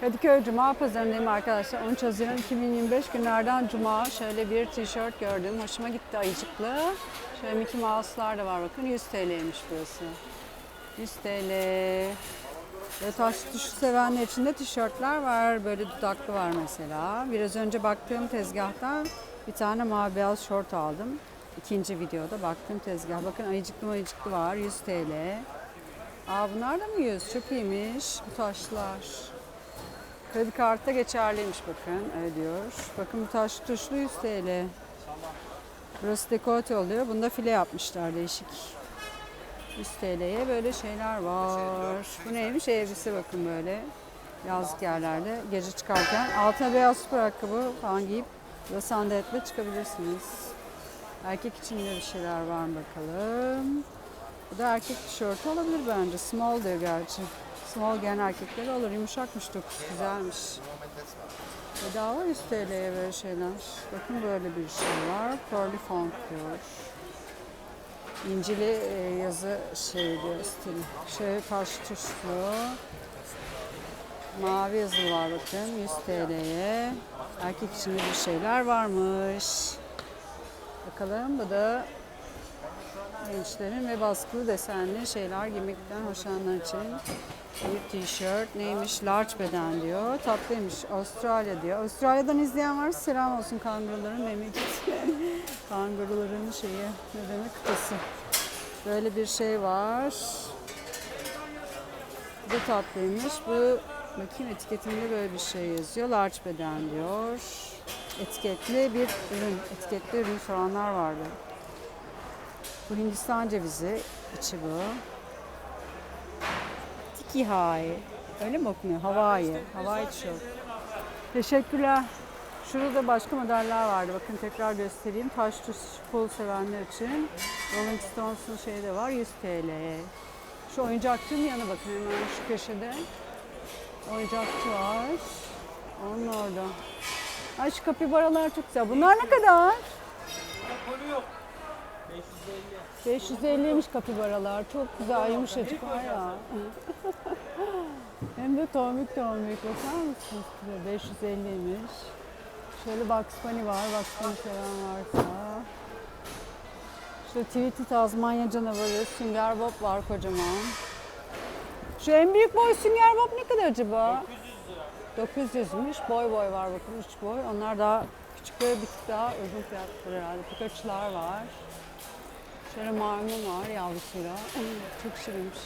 Kadıköy Cuma Pazarı'ndayım arkadaşlar. 13 Haziran 2025 günlerden Cuma. Şöyle bir tişört gördüm. Hoşuma gitti ayıcıklı. Şöyle Mickey Mouse'lar da var bakın. 100 TL'ymiş burası. 100 TL. Ve taş tuşu sevenler için de tişörtler var. Böyle dudaklı var mesela. Biraz önce baktığım tezgahtan bir tane mavi beyaz şort aldım. İkinci videoda baktığım tezgah. Bakın ayıcıklı ayıcıklı var. 100 TL. Aa bunlar da mı 100? Çok iyiymiş bu taşlar. Kredi kartı geçerliymiş bakın öyle diyor. Bakın bu taş tuşlu 100 TL. Burası dekolte oluyor. Bunda file yapmışlar değişik. 100 TL'ye böyle şeyler var. Bu neymiş? Elbise bakın böyle. Yazlık yerlerde gece çıkarken altına beyaz spor ayakkabı falan giyip ya sandaletle çıkabilirsiniz. Erkek için de bir şeyler var mı bakalım. Bu da erkek tişörtü olabilir bence. Small diyor gerçi. Small erkekleri olur. Yumuşakmış dokusu. Güzelmiş. Bedava 100 TL'ye böyle şeyler. Bakın böyle bir şey var. Pearly Font diyor. İncili e, yazı şey diyor stili. Şöyle taş tuşlu. Mavi yazılı var bakın 100 TL'ye. Erkek için de bir şeyler varmış. Bakalım bu da gençlerin ve baskılı desenli şeyler giymekten hoşlananlar için bir tişört neymiş? Large beden diyor tatlıymış. Avustralya diyor. Avustralya'dan izleyen varsa selam olsun kanguruların memleketi kanguruların şeyi ne demek? Kıtası. Böyle bir şey var. Bu tatlıymış. Bu bakayım etiketinde böyle bir şey yazıyor. Large beden diyor. Etiketli bir ürün etiketli ürün soranlar vardı. Bu Hindistan cevizi içi bu. Hai. Öyle mi okunuyor? Hawaii. Hawaii tişört. Teşekkürler. Şurada da başka modeller vardı. Bakın tekrar göstereyim. Taş tuş kol sevenler için. Rolling Stones'un şeyi de var. 100 TL. Şu oyuncakçının yanı bakın hemen şu köşede. Oyuncakçı var. Onun orada. Ay şu kapibaralar çok güzel. Bunlar ne kadar? 550'ymiş kapibaralar. Çok güzel, yumuşacık var ya. Hem de tomik tomik. Bakar mısınız? size? 550'ymiş. Şöyle Bunny var. Bunny seven varsa. Şurada Tweety Tazmanya canavarı. Sünger Bob var kocaman. Şu en büyük boy Sünger Bob ne kadar acaba? 900 lira. 900'müş. Boy boy var bakın 3 boy. Onlar daha küçük böyle bir tık daha uygun fiyatlı herhalde. Pikachu'lar var. Şöyle maymun var yavrusuyla. Çok şirinmiş.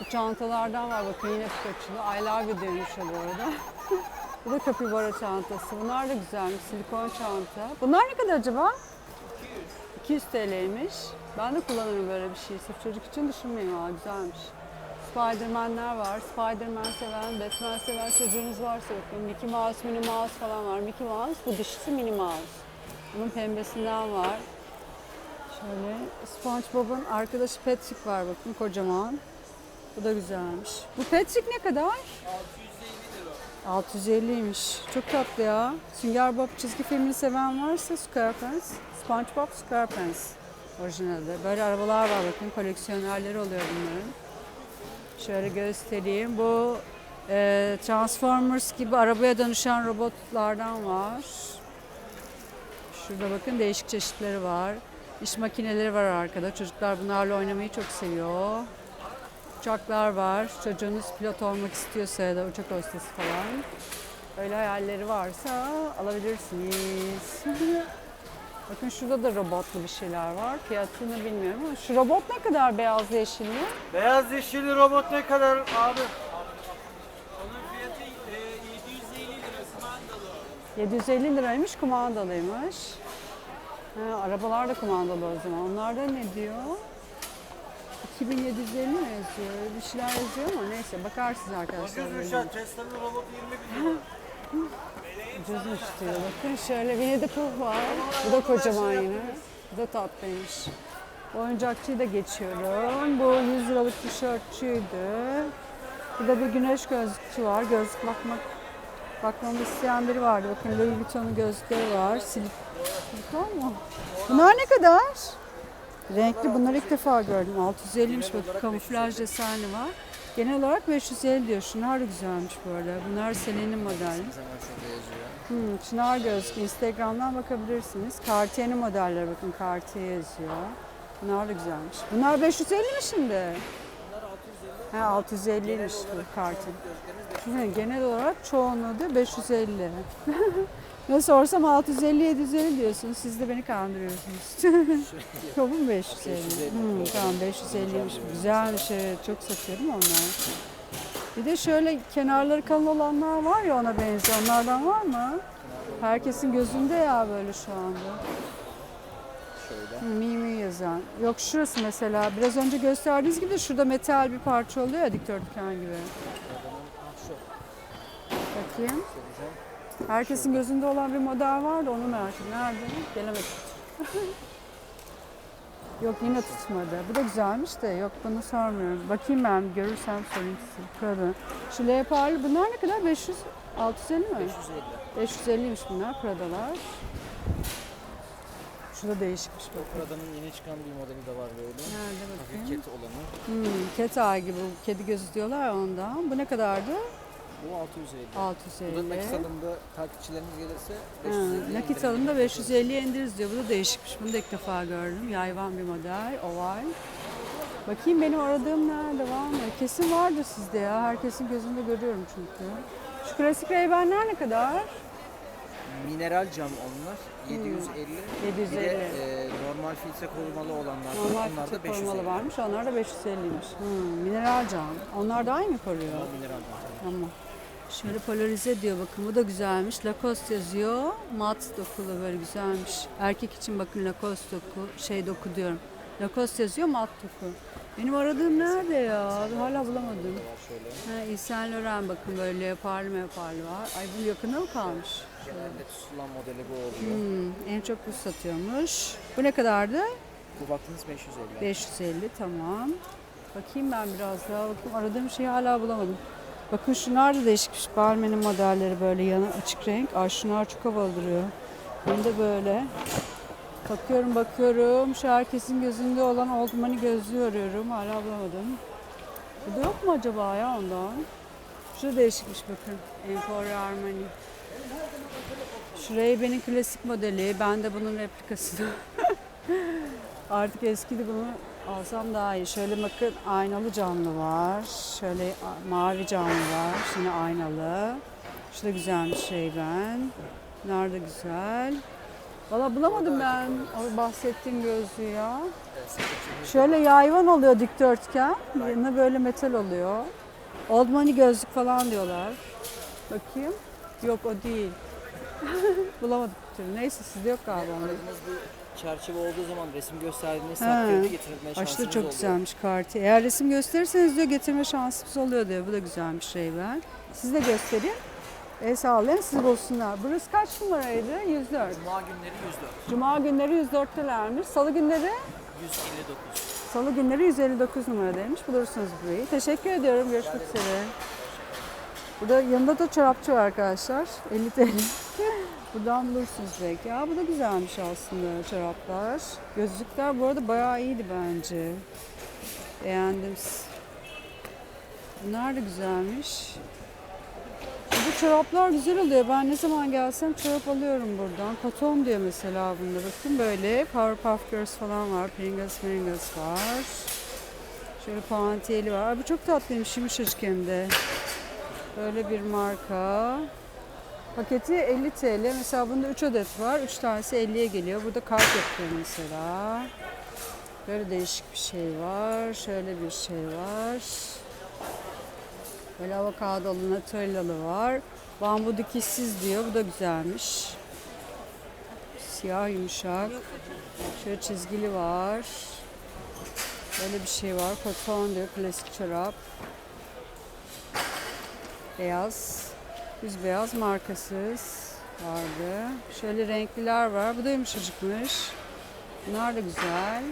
Bu çantalardan var bakın yine Pikachu'lu. I love you demiş bu arada. bu da kapibara çantası. Bunlar da güzelmiş. Silikon çanta. Bunlar ne kadar acaba? 200 TL'ymiş. Ben de kullanırım böyle bir şey. Sırf çocuk için düşünmeyin. Aa, güzelmiş. Spiderman'ler var. Spiderman seven, Batman seven çocuğunuz varsa bakın. Mickey Mouse, Minnie Mouse falan var. Mickey Mouse, bu dişisi Minnie Mouse. Bunun pembesinden var. Şöyle SpongeBob'un arkadaşı Patrick var bakın kocaman. Bu da güzelmiş. Bu Patrick ne kadar? 650'ymiş. Çok tatlı ya. Sünger Bob çizgi filmini seven varsa SquarePants. SpongeBob SquarePants orijinalde. Böyle arabalar var bakın. Koleksiyonerleri oluyor bunların. Şöyle göstereyim. Bu e, Transformers gibi arabaya dönüşen robotlardan var. Şurada bakın değişik çeşitleri var. İş makineleri var arkada. Çocuklar bunlarla oynamayı çok seviyor. Uçaklar var. Çocuğunuz pilot olmak istiyorsa ya da uçak hostesi falan. Öyle hayalleri varsa alabilirsiniz. Bakın şurada da robotlu bir şeyler var. Fiyatını bilmiyorum ama şu robot ne kadar beyaz yeşilli? Beyaz yeşilli robot ne kadar abi? Onun fiyatı e, 750 lira mandalı. 750 liraymış, kumandalıymış. Ha, arabalar da kumandalı o zaman. Onlarda ne diyor? 2750 mi yazıyor? Öyle Bir şeyler yazıyor ama neyse bakarsınız arkadaşlar. Ucuzmuş ha Tesla'nın robotu 20 bin lira. Ucuzmuş diyor. Bakın şöyle Winnie the Pooh var. Bu da kocaman yine. Bu da tatlıymış. Oyuncakçıyı da geçiyorum. Bu 100 liralık tişörtçüydü. Burada bir güneş gözlükçü var. Gözlük bakmak bakmamı isteyen biri vardı. Bakın Louis Vuitton'un gözlükleri var. Silik Silikon mu? Bunlar ne kadar? Renkli. Bunları ilk defa gördüm. 650'miş bakın. Kamuflaj desenli var. Genel olarak 550 diyor. Şunlar da güzelmiş bu arada. Bunlar Selen'in modeli. Hmm, Çınar Gözlük. Instagram'dan bakabilirsiniz. Cartier'in modelleri bakın. Cartier yazıyor. Bunlar da güzelmiş. Bunlar 550 mi şimdi? Bunlar 650. He 650'ymiş bu Cartier. He, Genel olarak çoğunluğu da 550. ne sorsam 650-750 diyorsunuz. Siz de beni kandırıyorsunuz. Yok mu 550? 550, Hmm, tamam 550'ymiş. Güzelmiş evet. Çok satıyorum onlar. Bir de şöyle kenarları kalın olanlar var ya ona benziyor. Onlardan var mı? Herkesin gözünde ya böyle şu anda. Şöyle. Mimi yazan. Yok şurası mesela. Biraz önce gösterdiğiniz gibi de şurada metal bir parça oluyor ya dikdörtgen gibi. Şu. Bakayım. Herkesin gözünde olan bir model vardı onu merak ettim. Nerede? Gelemedim. yok yine tutmadı. Bu da güzelmiş de yok bunu sormuyorum. Bakayım ben görürsem sorayım size. Prada. Şu leoparlı bunlar ne kadar? 500, 650 mi? 550. 550'ymiş bunlar Prada'lar. Şurada değişikmiş bak. Prada'nın yeni çıkan bir modeli de var böyle. Nerede Hafif bakayım? ket olanı. Hmm, ket eye gibi bu kedi gözü diyorlar ondan. Bu ne kadardı? Bu 650. 650. Bu da nakit alımda takipçilerimiz gelirse Ha, 550. nakit alımda 550'ye indiririz diyor. Bu da değişikmiş. Bunu da ilk defa gördüm. Yayvan bir model, oval. Bakayım benim aradığım nerede var mı? Kesin vardır sizde ya. Herkesin gözünde görüyorum çünkü. Şu klasik Ray-Ban'ler ne kadar? Mineral cam onlar. 750. Bir 750. de e, normal filtre korumalı olanlar. Normal onlar da filtre 550. korumalı varmış. Onlar da 550'ymiş. Hmm, mineral cam. Onlar da aynı koruyor. Ama mineral cam. Tamam. Şöyle polarize diyor bakın bu da güzelmiş. Lacoste yazıyor. Mat dokulu böyle güzelmiş. Erkek için bakın Lacoste doku. Şey doku diyorum. Lacoste yazıyor mat doku. Benim aradığım nerede ya? Hala bulamadım. Ha, Saint Laurent bakın böyle leoparlı meoparlı var. Ay bu yakında mı kalmış? Genelde tutulan modeli bu oluyor. Hmm, en çok bu satıyormuş. Bu ne kadardı? Bu baktığınız 550. 550 tamam. Bakayım ben biraz daha bakayım. Aradığım şeyi hala bulamadım. Bakın şunlar da değişikmiş. Balmain'in modelleri böyle yanı açık renk. Ay şunlar çok havalı duruyor. Hem de böyle. Bakıyorum bakıyorum. Şu herkesin gözünde olan Old Money gözlüğü arıyorum. Hala bulamadım. Bu da yok mu acaba ya ondan? Şu değişikmiş bakın. Emporio Armani. Şu Ray-Ban'in klasik modeli. Ben de bunun replikasını Artık eskidi bunu alsam daha iyi. Şöyle bakın aynalı camlı var. Şöyle mavi camlı var. Şimdi aynalı. Şu da güzelmiş şey ben. Da güzel. Valla bulamadım ben o bahsettiğim gözlüğü ya. Şöyle yayvan oluyor dikdörtgen. Yanına böyle metal oluyor. Old money gözlük falan diyorlar. Bakayım. Yok o değil. Bir türlü. Neyse sizde yok galiba. Çerçeve olduğu zaman resim gösterdiğiniz takdirde getirme Aşırı şansınız çok oluyor. güzelmiş kartı. Eğer resim gösterirseniz diyor getirme şansımız oluyor diyor. Bu da güzelmiş şey ben. Siz de göstereyim. El sağlayın sizi bulsunlar. Burası kaç numaraydı? 104. Cuma günleri 104. Cuma günleri 104'telermiş. Salı günleri 159. Salı günleri 159 numaradaymış. Bulursunuz burayı. Teşekkür ediyorum. Görüşmek üzere. Burada yanında da çorapçı var arkadaşlar. 50 TL. Buradan bulursunuz belki. Ya bu da güzelmiş aslında çoraplar. Gözlükler bu arada bayağı iyiydi bence. Beğendim. Bunlar da güzelmiş. Bu çoraplar güzel oluyor. Ben ne zaman gelsem çorap alıyorum buradan. Koton diyor mesela bunda. Bakın böyle Powerpuff Girls falan var. Pringles, Pringles var. Şöyle puantiyeli var. Bu çok tatlıymış. Yumuşacık hem de. Böyle bir marka. Paketi 50 TL. Mesela bunda 3 adet var. 3 tanesi 50'ye geliyor. Burada kart yapıyor mesela. Böyle değişik bir şey var. Şöyle bir şey var. Böyle avokadolu, nutella'lı var. Bambu dikişsiz diyor. Bu da güzelmiş. Siyah yumuşak. Şöyle çizgili var. Böyle bir şey var. Koton diyor. Klasik çorap. Beyaz. Düz beyaz markasız vardı. Şöyle renkliler var. Bu da yumuşacıkmış. Bunlar da güzel.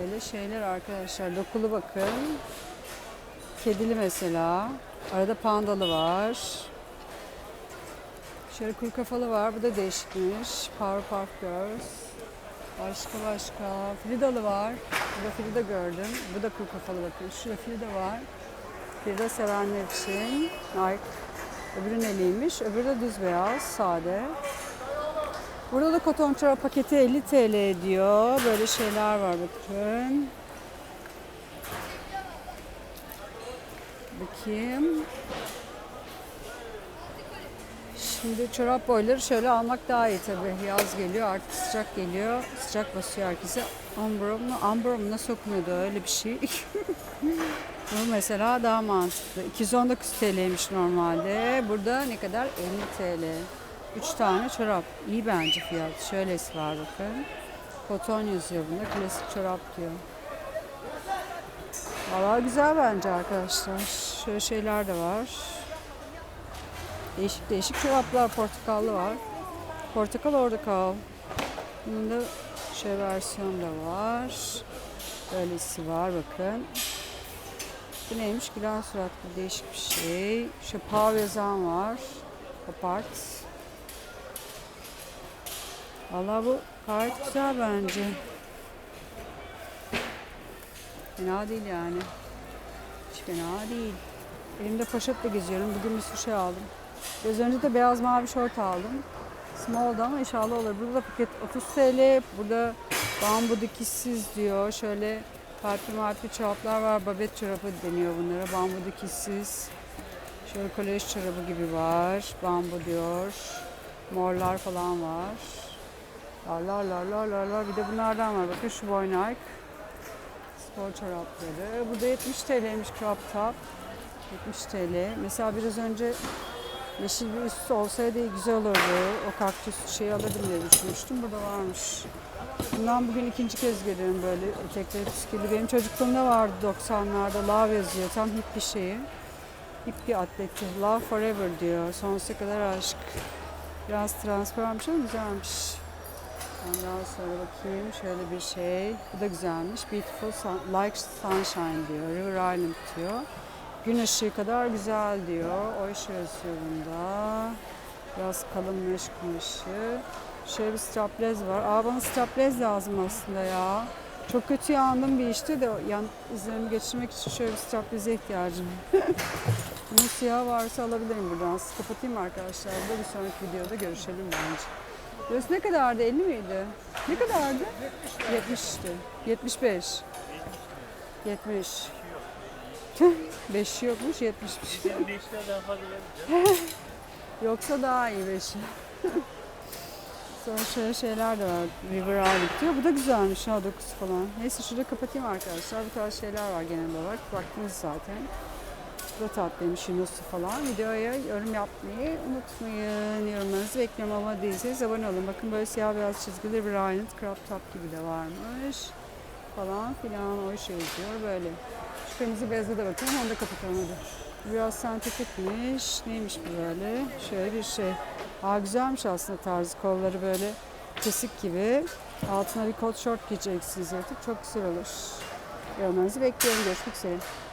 Böyle şeyler arkadaşlar. Dokulu bakın. Kedili mesela. Arada pandalı var. Şöyle kuru kafalı var. Bu da değişikmiş. Powerpuff Girls. Başka başka. Fridalı var. Burada Frida gördüm. Bu da kuru kafalı bakın. Şurada Frida var. Frida sevenler için. Nike. Öbürü neliymiş? Öbürü de düz beyaz, sade. Burada da koton çorap paketi 50 TL ediyor. Böyle şeyler var bakın. Bakayım. Şimdi çorap boyları şöyle almak daha iyi tabii. Yaz geliyor artık sıcak geliyor. Sıcak basıyor herkese. Umbro mu? Umbro mu? Nasıl okunuyordu öyle bir şey. Bu mesela daha mantıklı. 219 TL'ymiş normalde. Burada ne kadar? 50 TL. 3 tane çorap. İyi bence fiyat. Şöylesi var bakın. Koton yazıyor bunda. Klasik çorap diyor. Valla güzel bence arkadaşlar. Şöyle şeyler de var. Değişik değişik çoraplar. Portakallı var. Portakal orada kal. Bunun da şey versiyon da var. Böylesi var bakın. Bu neymiş? Gülen suratlı değişik bir şey. Şu pav yazan var. Kapart. Valla bu gayet güzel bence. Fena değil yani. Hiç fena değil. Elimde poşetle geziyorum. Bugün bir sürü şey aldım. Biraz önce de beyaz mavi şort aldım. Small'da ama inşallah olur. Burada da paket 30 TL. Burada bambu dikişsiz diyor. Şöyle farklı farklı çoraplar var. Babet çorabı deniyor bunlara. Bambu dikişsiz. Şöyle kolej çorabı gibi var. Bambu diyor. Morlar falan var. La la la la la la. Bir de bunlardan var. Bakın şu boy Nike. Spor çorapları. Bu da 70 TL'ymiş crop top. 70 TL. Mesela biraz önce yeşil bir üstü olsaydı güzel olurdu. O kaktüs şeyi alırdım diye düşünmüştüm. Burada varmış. Bundan bugün ikinci kez görüyorum böyle etekleri püsküllü. Benim çocukluğumda vardı 90'larda Love yazıyor. Tam hip bir şeyi. Hip bir atleti. Love forever diyor. Sonsuza kadar aşk. Biraz transparenmiş ama güzelmiş. Ondan sonra bakayım şöyle bir şey. Bu da güzelmiş. Beautiful sun, like sunshine diyor. River Island diyor. Gün ışığı kadar güzel diyor. O işi yazıyor bunda. Biraz kalınmış kumaşı. Şöyle bir straplez var. Aa bana straplez lazım aslında ya. Çok kötü yandım bir işte de yan izlerimi geçirmek için şöyle bir strapleze ihtiyacım. Bunun siyah varsa alabilirim buradan. Kapatayım arkadaşlar. Burada bir sonraki videoda görüşelim bence. Burası ne kadardı? 50 miydi? Ne kadardı? 70'ti. 75. 70. 5 yokmuş 70'miş. Yoksa daha iyi 5'i. Sonra şöyle şeyler de var. River Island diyor. Bu da güzelmiş ha 9 falan. Neyse şurada kapatayım arkadaşlar. Bu tarz şeyler var genel olarak. Baktınız zaten. Bu da tatlıymış Yunus'u falan. Videoya yorum yapmayı unutmayın. Yorumlarınızı bekliyorum ama değilseniz abone olun. Bakın böyle siyah beyaz çizgili River Island crop top gibi de varmış. Falan filan o şey yazıyor böyle. Kırmızı beyazı da bakın onu da kapatalım hadi. Biraz sentetikmiş. Neymiş bu böyle? Şöyle bir şey. Aa güzelmiş aslında tarzı. Kolları böyle kesik gibi. Altına bir kot şort giyeceksiniz artık. Çok güzel olur. Yorumlarınızı bekliyorum. Görüşmek üzere.